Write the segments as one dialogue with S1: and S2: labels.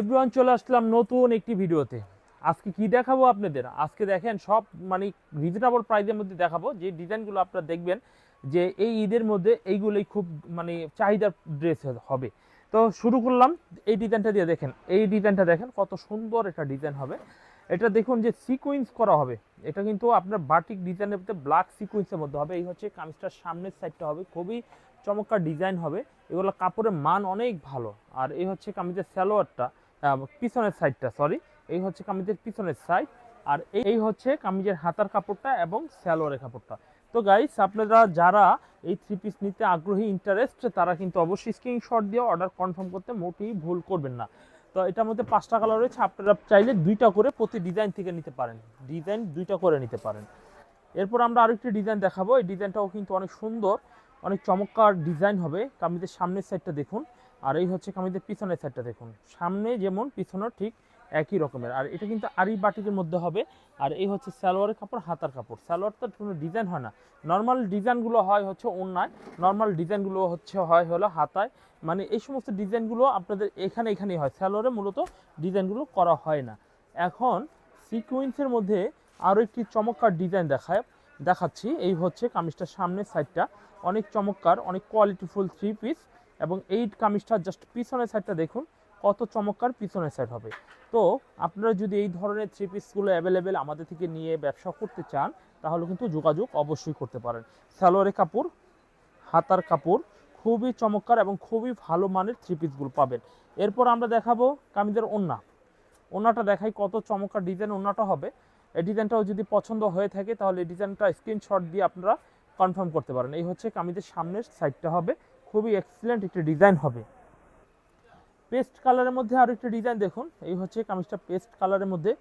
S1: Everyone চলে আসলাম নতুন একটি ভিডিওতে। আজকে কি দেখাবো আপনাদের? আজকে দেখেন সব মানে রিজনেবল প্রাইসের মধ্যে দেখাবো। যে ডিজাইনগুলো আপনারা দেখবেন যে এই ঈদের মধ্যে এইগুলোই খুব মানে চাহিদার ড্রেস হবে। তো শুরু করলাম। এই ডিজাইনটা দিয়ে দেখেন। এই ডিজাইনটা দেখেন, কত সুন্দর একটা ডিজাইন হবে। এটা দেখুন যে সিকোয়েন্স করা হবে। এটা কিন্তু আপনার বাটিক ডিজাইনের মধ্যে ব্ল্যাক সিকোয়েন্সের মধ্যে হবে। এই হচ্ছে কামিজটার সামনের সাইডটা হবে। খুবই চমৎকার ডিজাইন হবে। এগুলো কাপড়ের মান অনেক ভালো। আর এই হচ্ছে কামিজের স্যালোয়ারটা পিছনের সাইডটা সরি এই হচ্ছে কামিজের পিছনের সাইড আর এই হচ্ছে কামিজের হাতার কাপড়টা এবং স্যালোয়ারের কাপড়টা। তো গাইস আপনারা যারা এই থ্রি পিস নিতে আগ্রহী ইন্টারেস্ট তারা কিন্তু অবশ্যই স্ক্রিনশট দিয়ে অর্ডার কনফার্ম করতে মোটেই ভুল করবেন না। তো এটার মধ্যে পাঁচটা কালার রয়েছে, আপনারা চাইলে দুইটা করে প্রতি ডিজাইন থেকে নিতে পারেন। ডিজাইন দুইটা করে নিতে পারেন। এরপর আমরা আরেকটি ডিজাইন দেখাবো। এই ডিজাইনটাও কিন্তু অনেক সুন্দর। অনেক চমৎকার ডিজাইন হবে। কামিজের সামনের সাইডটা দেখুন, আর এই হচ্ছে কামিজের পিছনের সাইডটা দেখুন। সামনে যেমন পিছনেও ঠিক একই রকমের, আর এটা কিন্তু আরি বাটিকের মধ্যে হবে, আর এই হচ্ছে সালোয়ারের কাপড়, হাতার কাপড়। সালোয়ার তো কোনো ডিজাইন হয় না। নর্মাল ডিজাইনগুলো হয় হচ্ছে অন্যায় নর্মাল ডিজাইনগুলো হচ্ছে হয় হলো হাতায়। মানে এই সমস্ত ডিজাইনগুলো আপনাদের এখানে এখানেই হয়। সালোয়ারে মূলত ডিজাইনগুলো করা হয় না। এখন সিকুয়েন্সের মধ্যে আরও একটি চমৎকার ডিজাইন দেখায়। দেখাচ্ছি। এই হচ্ছে কামিজটার সামনের সাইডটা অনেক চমৎকার, অনেক কোয়ালিটিফুল থ্রি পিস এবং এই কামিজটার জাস্ট পিছনের সাইডটা দেখুন, কত চমৎকার পিছনের সাইড হবে। তো আপনারা যদি এই ধরনের থ্রি পিসগুলো অ্যাভেলেবেল আমাদের থেকে নিয়ে ব্যবসা করতে চান, তাহলে কিন্তু যোগাযোগ অবশ্যই করতে পারেন। সালোয়ারের কাপড়, হাতার কাপড়, খুবই চমৎকার এবং খুবই ভালো মানের থ্রি পিসগুলো পাবেন। এরপর আমরা দেখাবো কামিজের ওন্না। ওন্নাটা দেখাই কত চমৎকার ডিজাইন ওন্নাটা হবে। ডিজাইনটাও যদি পছন্দ হয়ে থাকে, তাহলে ডিজাইনটা স্ক্রিনশট দিয়ে আপনারা কনফার্ম করতে পারেন। এই হচ্ছে কামিজের সামনের সাইডটা হবে। খুবই এক্সিলেন্ট একটি ডিজাইন হবে। পেস্ট কালারের মধ্যে আরও একটি ডিজাইন দেখুন। এই হচ্ছে কামিজটা পেস্ট কালারের মধ্যে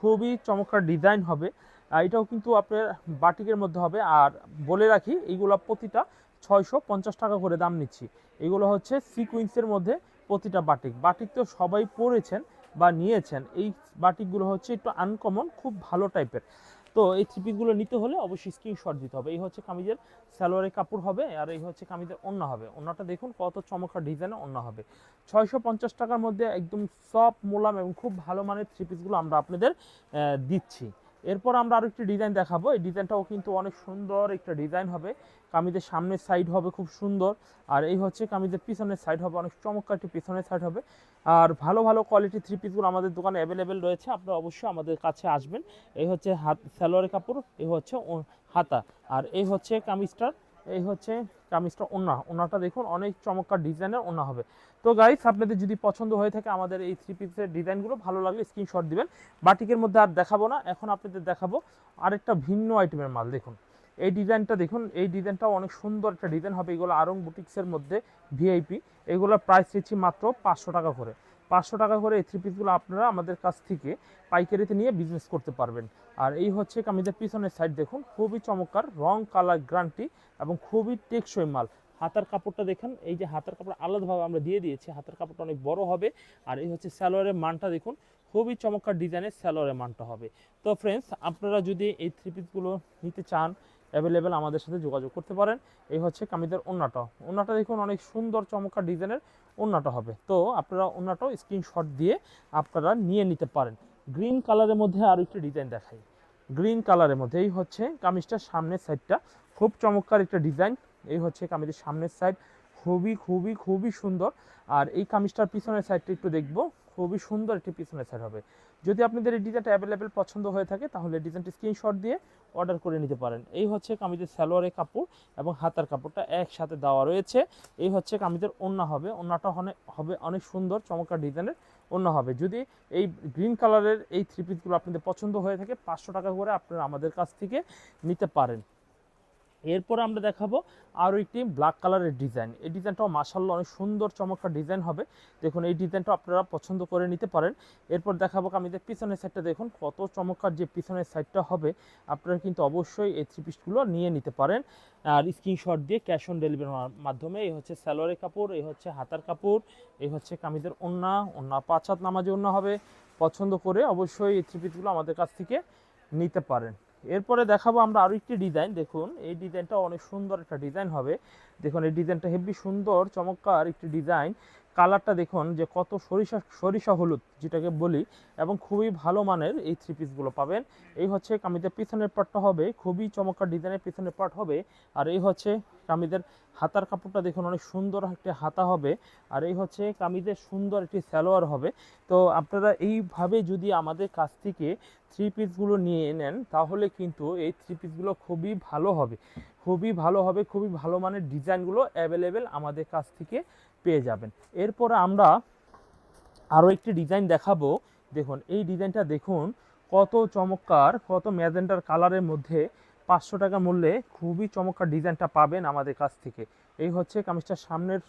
S1: খুবই চমৎকার ডিজাইন হবে। এটাও কিন্তু আপনার বাটিকের মধ্যে হবে। আর বলে রাখি, এইগুলো প্রতিটা ছয়শো পঞ্চাশ টাকা করে দাম নিচ্ছি। এগুলো হচ্ছে সিকুইন্সের মধ্যে প্রতিটা বাটিক। বাটিক তো সবাই পরেছেন। বা নিয়েছেন, এই বাটিকগুলো হচ্ছে একটু আনকমন খুব ভালো টাইপের তো এই থ্রি পিসগুলো নিতে হলে অবশ্যই স্ক্রিনশট দিতে হবে। এই হচ্ছে কামিজের সালোয়ারের কাপড় হবে আর এই হচ্ছে কামিজের অন্য হবে। অন্যটা দেখুন কত চমৎকার ডিজাইনে অন্য হবে। ছয়শো পঞ্চাশ টাকার মধ্যে একদম সফট মোলাম এবং খুব ভালো মানের থ্রি পিসগুলো আমরা আপনাদের দিচ্ছি। এরপর আমরা আরও একটি ডিজাইন দেখাবো। এই ডিজাইনটাও কিন্তু অনেক সুন্দর একটা ডিজাইন হবে। কামিজের সামনের সাইড হবে খুব সুন্দর। আর এই হচ্ছে কামিজের পিছনের সাইড হবে, অনেক চমৎকার একটি পিছনের সাইড হবে। আর ভালো ভালো কোয়ালিটি থ্রি পিসগুলো আমাদের দোকানে অ্যাভেলেবেল রয়েছে। আপনারা অবশ্যই আমাদের কাছে আসবেন। এই হচ্ছে হাত স্যালোয়ারের কাপড়, এই হচ্ছে হাতা। আর এই হচ্ছে কামিজটার এই হচ্ছে কামিজটা ওনা ওনাটা দেখুন, অনেক চমৎকার ডিজাইনের ওনা হবে। তো গাইস আপনাদের যদি পছন্দ হয়ে থাকে আমাদের এই থ্রি পিসের ডিজাইনগুলো, ভালো লাগলে স্ক্রিনশট দিবেন। বাটিকের মধ্যে আর দেখাবো না, এখন আপনাদের দেখাবো আরেকটা ভিন্ন আইটেমের মাল, দেখুন। এই ডিজাইনটা দেখুন, এই ডিজাইনটাও অনেক সুন্দর একটা ডিজাইন হবে, এগুলো আরং বুটিক্সের মধ্যে ভিআইপি এগুলোর প্রাইস দিচ্ছি মাত্র পাঁচশো টাকা করে। পাঁচশো টাকা করে এই থ্রি পিসগুলো আপনারা আমাদের কাছ থেকে পাইকারিতে নিয়ে বিজনেস করতে পারবেন। আর এই হচ্ছে কামিজের পিছনের সাইড দেখুন, খুবই চমৎকার, রং কালার গ্রান্টি এবং খুবই টেকসই মাল। হাতার কাপড়টা দেখেন, এই যে হাতার কাপড় আলাদাভাবে আমরা দিয়ে দিয়েছি, হাতার কাপড়টা অনেক বড় হবে। আর এই হচ্ছে স্যালোয়ারের মানটা দেখুন, খুবই চমৎকার ডিজাইনের স্যালোয়ারের মানটা হবে। তো ফ্রেন্ডস আপনারা যদি এই থ্রি পিসগুলো নিতে চান অ্যাভেলেবেল আমাদের সাথে যোগাযোগ করতে পারেন। এই হচ্ছে কামিজের ওন্নাটা। ওন্নাটা দেখুন, অনেক সুন্দর, চমৎকার ডিজাইনের ওন্নাটা হবে। তো আপনারা ওন্নাটাও স্ক্রিনশট দিয়ে আপনারা নিয়ে নিতে পারেন। গ্রিন কালারের মধ্যে আরও একটি ডিজাইন দেখাই। গ্রিন কালারের মধ্যে এই হচ্ছে কামিজটার সামনের সাইডটা খুব চমৎকার একটা ডিজাইন এই হচ্ছে কামিজের সামনের সাইড খুবই খুবই খুবই সুন্দর। আর এই কামিজটার পিছনের সাইডটা একটু দেখব। খুবই সুন্দর একটি পিছনের সাইড হবে। যদি আপনাদের এই ডিজাইনটা অ্যাভেলেবেল পছন্দ হয়ে থাকে, তাহলে ডিজাইনটি স্ক্রিনশট দিয়ে অর্ডার করে নিতে পারেন। এই হচ্ছে কামিজের সালোয়ারের কাপড় এবং হাতার কাপড়টা একসাথে দেওয়া রয়েছে। এই হচ্ছে কামিজের ওন্না হবে। ওন্নাটা হবে অনেক সুন্দর, চমৎকার ডিজাইনের ওন্না হবে। যদি এই গ্রিন কালারের এই থ্রি পিসগুলো আপনাদের পছন্দ হয়ে থাকে, পাঁচশো টাকা করে আপনারা আমাদের কাছ থেকে নিতে পারেন। এরপর আমরা দেখাবো আরও একটি ব্ল্যাক কালারের ডিজাইন এই ডিজাইনটাও মাসাল্লাহ অনেক সুন্দর, চমৎকার ডিজাইন হবে। দেখুন, এই ডিজাইনটা আপনারা পছন্দ করে নিতে পারেন। এরপর দেখাবো কামিজের পিছনের সাইডটা দেখুন, কত চমৎকার যে পিছনের সাইডটা হবে, আপনারা কিন্তু অবশ্যই এই থ্রি পিসগুলো নিয়ে নিতে পারেন। আর স্ক্রিনশট দিয়ে ক্যাশ অন ডেলিভারির মাধ্যমে, এই হচ্ছে স্যালোয়ারের কাপড়, এই হচ্ছে হাতার কাপড়, এই হচ্ছে কামিজের ওন্না ওন্না পাঁচ হাত নামাজে ওন্না হবে। পছন্দ করে অবশ্যই এই থ্রি পিসগুলো আমাদের কাছ থেকে নিতে পারেন। এরপরে দেখাবো আমরা আরও একটি ডিজাইন দেখুন। এই ডিজাইনটা অনেক সুন্দর একটা ডিজাইন হবে। দেখুন, এই ডিজাইনটা হেভি সুন্দর, চমৎকার একটি ডিজাইন কালারটা দেখুন যে কত সরিষা সরিষা হলুদ যেটাকে বলি, এবং খুবই ভালো মানের এই থ্রি পিসগুলো পাবেন। এই হচ্ছে কামিজের পিছনের পার্টটা হবে, খুবই চমৎকার ডিজাইনের পিছনের পার্ট হবে, আর এই হচ্ছে কামিজের হাতার কাপড়টা দেখুন অনেক সুন্দর একটি হাতা হবে, আর এই হচ্ছে কামিজের সুন্দর একটি স্যালোয়ার হবে। তো আপনারা এইভাবে যদি আমাদের কাছ থেকে থ্রি পিসগুলো নিয়ে নেন, তাহলে কিন্তু এই থ্রি পিসগুলো খুবই ভালো হবে। খুবই ভালো হবে, খুবই ভালো মানের ডিজাইনগুলো অ্যাভেলেবেল আমাদের কাছ থেকে পেয়ে যাবেন। এরপর আমরা আরও একটি ডিজাইন দেখাবো। দেখুন, এই ডিজাইনটা দেখুন, কত চমৎকার, কত ম্যাজেন্টার কালারের মধ্যে পাঁচশো টাকা মূল্যে খুবই চমৎকার ডিজাইনটা পাবেন আমাদের কাছ থেকে। এই হচ্ছে কামিজটার সামনের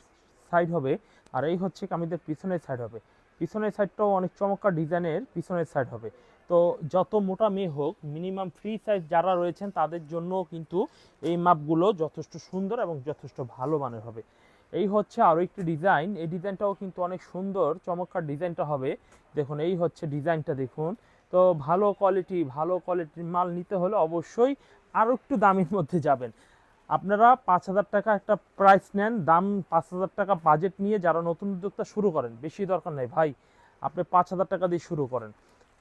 S1: সাইড হবে আর এই হচ্ছে কামিজের পিছনের সাইড হবে। পিছনের সাইডটাও অনেক চমৎকার ডিজাইনের পিছনের সাইড হবে। তো যত মোটা মেয়ে হোক, মিনিমাম ফ্রি সাইজ যারা রয়েছেন, তাদের জন্য কিন্তু এই মাপগুলো যথেষ্ট সুন্দর এবং যথেষ্ট ভালো মানের হবে। এই হচ্ছে আরও একটি ডিজাইন। এই ডিজাইনটাও কিন্তু অনেক সুন্দর, চমৎকার ডিজাইনটা হবে। দেখুন, এই হচ্ছে ডিজাইনটা দেখুন। তো ভালো কোয়ালিটি ভালো কোয়ালিটির মাল নিতে হলে অবশ্যই আরও একটু দামের মধ্যে যাবেন। আপনারা পাঁচ হাজার টাকা একটা প্রাইস নেন, দাম পাঁচ হাজার টাকা বাজেট নিয়ে যারা নতুন উদ্যোক্তা শুরু করেন, বেশি দরকার নেই। ভাই, আপনি পাঁচ হাজার টাকা দিয়ে শুরু করেন।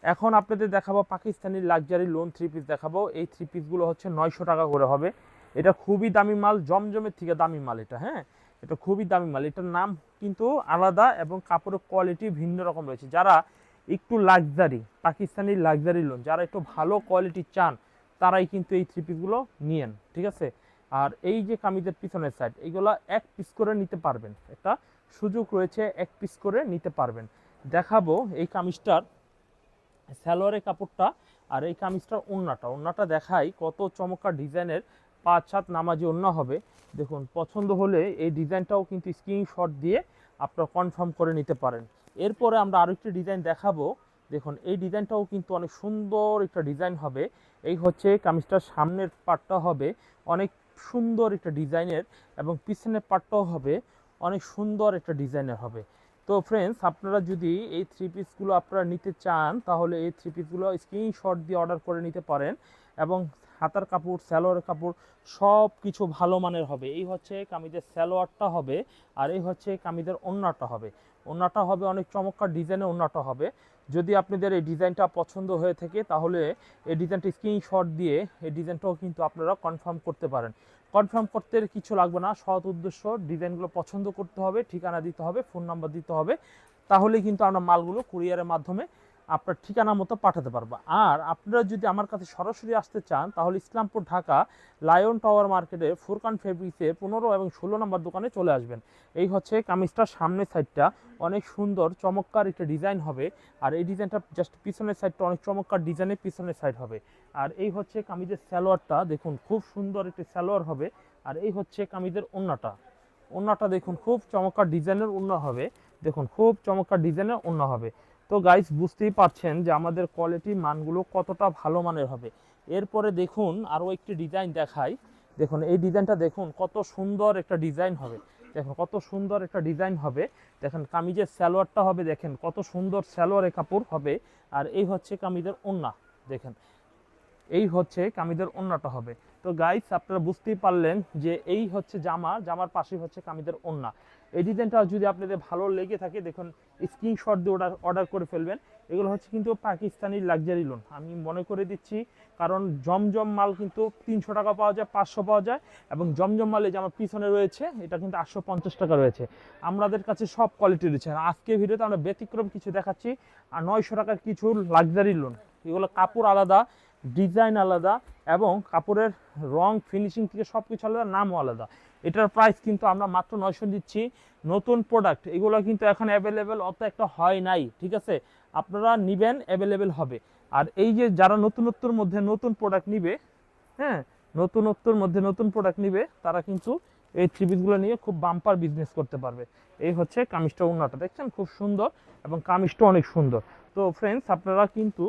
S1: এখন আপনাদের দেখাবো Pakistani luxury lawn three piece দেখাবো। এই থ্রি পিসগুলো হচ্ছে নয়শো টাকা করে হবে। এটা খুবই দামি মাল, জমজমের থেকে দামি মাল এটা হ্যাঁ? এটা খুবই দামি মাল। এটার নাম কিন্তু আলাদা এবং কাপড়ের কোয়ালিটি ভিন্ন রকম রয়েছে। যারা একটু লাক্সারি পাকিস্তানি লাক্সারি লোন যারা একটু ভালো কোয়ালিটি চান, তারাই কিন্তু এই থ্রি পিসগুলো নিয়েন, ঠিক আছে? আর এই যে কামিজের পিছনের সাইড এইগুলো এক পিস করে নিতে পারবেন। একটা সুযোগ রয়েছে এক পিস করে নিতে পারবেন। দেখাবো এই কামিজটার সালোয়ারের কাপড়টা আর এই কামিজটার ওড়নাটা ওড়নাটা দেখাই কত চমৎকার ডিজাইনের পাঁচ সাত নামাজি ওড়না হবে। দেখুন, পছন্দ হলে এই ডিজাইনটাও কিন্তু স্ক্রিনশট দিয়ে আপনারা কনফার্ম করে নিতে পারেন। এরপরে আমরা আরেকটি ডিজাইন দেখাবো। দেখুন, এই ডিজাইনটাও কিন্তু অনেক সুন্দর একটা ডিজাইন হবে। এই হচ্ছে কামিজটার সামনের পার্টটা হবে। অনেক সুন্দর একটা ডিজাইনের এবং পিছনের পার্টটাও হবে। অনেক সুন্দর একটা ডিজাইনের হবে। তো ফ্রেন্ডস আপনারা যদি এই থ্রি পিসগুলো আপনারা নিতে চান, তাহলে এই থ্রি পিসগুলো স্ক্রিনশট দিয়ে অর্ডার করে নিতে পারেন এবং হাতার কাপড় স্যালোয়ারের কাপড় সব কিছু ভালো মানের হবে। এই হচ্ছে কামিজের স্যালোয়ারটা হবে আর এই হচ্ছে কামিজের ওড়নাটা হবে। ওড়নাটা হবে অনেক চমৎকার ডিজাইনের ওড়নাটা হবে। যদি আপনাদের এই ডিজাইনটা পছন্দ হয়ে থাকে তাহলে এই ডিজাইনটা স্ক্রিনশট দিয়ে এই ডিজাইনটাও কিন্তু আপনারা কনফার্ম করতে পারেন। কনফার্ম করতে কিছু লাগবে না, সৎ উদ্দেশ্য, ডিজাইনগুলো পছন্দ করতে হবে, ঠিকানা দিতে হবে, ফোন নাম্বার দিতে হবে। তাহলে কিন্তু আমরা মালগুলো কুরিয়ারের মাধ্যমে আপনার ঠিকানা মতো পাঠাতে পারব। আর আপনারা যদি আমার কাছে সরাসরি আসতে চান, তাহলে ইসলামপুর ঢাকা লায়ন টাওয়ার মার্কেটে ফুরকান ফেব্রিক্সে পনেরো এবং ষোলো নম্বর দোকানে চলে আসবেন। এই হচ্ছে কামিজটার সামনের সাইডটা। অনেক সুন্দর, চমৎকার একটা ডিজাইন হবে। আর এই ডিজাইনটা জাস্ট পিছনের সাইডটা অনেক চমৎকার ডিজাইনের পিছনের সাইড হবে। আর এই হচ্ছে কামিজের সালোয়ারটা, দেখুন খুব সুন্দর একটি সালোয়ার হবে। আর এই হচ্ছে কামিজের ওন্নাটা। ওন্নাটা দেখুন খুব চমৎকার ডিজাইনের ওন্না হবে। দেখুন খুব চমৎকার ডিজাইনের ওন্না হবে। তো গাইস বুঝতেই পারছেন যে আমাদের কোয়ালিটি মানগুলো কতটা ভালো মানের হবে। এরপরে দেখুন আরও একটি ডিজাইন দেখাই। দেখুন, এই ডিজাইনটা দেখুন, কত সুন্দর একটা ডিজাইন হবে। দেখুন, কত সুন্দর একটা ডিজাইন হবে। দেখেন, কামিজের সালোয়ারটা হবে, দেখেন, কত সুন্দর সালোয়ারের কাপড় হবে। আর এই হচ্ছে কামিজের ওন্না, দেখেন। এই হচ্ছে কামিজের ওন্নাটা হবে। তো গাইস আপনারা বুঝতেই পারলেন যে এই হচ্ছে জামা, জামার পাশেই হচ্ছে কামিদের ওন্না। এই ডিজাইনটা যদি আপনাদের ভালো লেগে থাকে, দেখুন স্ক্রিনশট দিয়ে অর্ডার অর্ডার করে ফেলবেন। এগুলো হচ্ছে কিন্তু পাকিস্তানি লাক্সারি লোন আমি মনে করে দিচ্ছি, কারণ জমজম মাল কিন্তু তিনশো টাকা পাওয়া যায়, পাঁচশো পাওয়া যায়, এবং জমজম মালে যে আমার পিছনে রয়েছে, এটা কিন্তু আটশো পঞ্চাশ টাকা রয়েছে। আমাদের কাছে সব কোয়ালিটি রয়েছে। আজকে ভিডিওতে আমরা ব্যতিক্রম কিছু দেখাচ্ছি, আর নয়শো টাকার কিছু লাক্সারি লোন এগুলো কাপড় আলাদা ডিজাইন আলাদা, এবং কাপড়ের রং ফিনিশিং থেকে সব কিছু আলাদা, নামও আলাদা। এটার প্রাইস কিন্তু আমরা মাত্র নয়শো দিচ্ছি। নতুন প্রোডাক্ট এগুলো কিন্তু এখন অ্যাভেলেবেল অত একটা হয় নাই, ঠিক আছে? আপনারা নিবেন অ্যাভেলেবেল হবে। আর এই যে যারা নতুনত্বর মধ্যে নতুন প্রোডাক্ট নিবে হ্যাঁ নতুনত্বর মধ্যে নতুন প্রোডাক্ট নিবে, তারা কিন্তু এই থ্রি পিসগুলো নিয়ে খুব বাম্পার বিজনেস করতে পারবে। এই হচ্ছে কামিজটা উন্নটা দেখছেন? খুব সুন্দর এবং কামিজটা অনেক সুন্দর। তো ফ্রেন্ডস আপনারা কিন্তু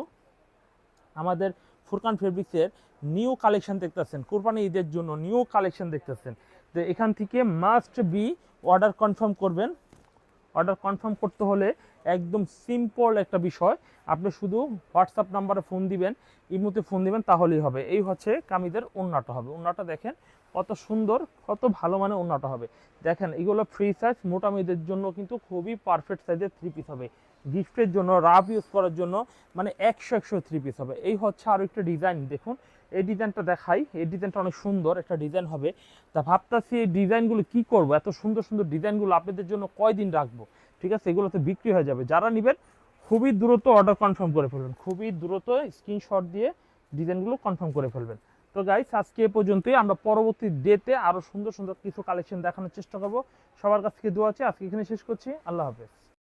S1: আমাদের ফুরকান ফেব্রিক্সের নিউ কালেকশন দেখতেছেন। কোরবানি ঈদের জন্য নিউ কালেকশন দেখতেছেন। তো এখান থেকে মাস্ট বি অর্ডার কনফার্ম করবেন। অর্ডার কনফার্ম করতে হলে একদম সিম্পল একটা বিষয়। আপনি শুধু হোয়াটসঅ্যাপ নাম্বারে ফোন দিবেন, ইমুতে ফোন দিবেন, তাহলেই হবে। এই হচ্ছে কামিদের ওন্নাটা হবে। ওন্নাটা দেখেন কত সুন্দর, কত ভালো মানে ওনাটা হবে। দেখেন, এগুলো ফ্রি সাইজ মোটা মেয়েদের জন্য কিন্তু খুবই পারফেক্ট সাইজের থ্রি পিস হবে। গিফটের জন্য রাফ ইউজ করার জন্য মানে একশো একশো থ্রি পিস হবে। এই হচ্ছে আরও একটা ডিজাইন দেখুন। এই ডিজাইনটা দেখাই। এই ডিজাইনটা অনেক সুন্দর একটা ডিজাইন হবে। তা ভাবতাছি এই ডিজাইনগুলো কি করব? এত সুন্দর সুন্দর ডিজাইনগুলো আপনাদের জন্য কয়দিন রাখব? ঠিক আছে এগুলো তো বিক্রি হয়ে যাবে। যারা নেবেন, খুবই দ্রুত অর্ডার কনফার্ম করে ফেলবেন। খুবই দ্রুত স্ক্রিনশট দিয়ে ডিজাইনগুলো কনফার্ম করে ফেলবেন। তো গাইস আজকে এ পর্যন্তই। আমরা পরবর্তী ডেতে আরও সুন্দর সুন্দর কিছু কালেকশন দেখানোর চেষ্টা করব। সবার কাছ থেকে দোয়া আছে আজকে এখানে শেষ করছি। আল্লাহ হাফেজ।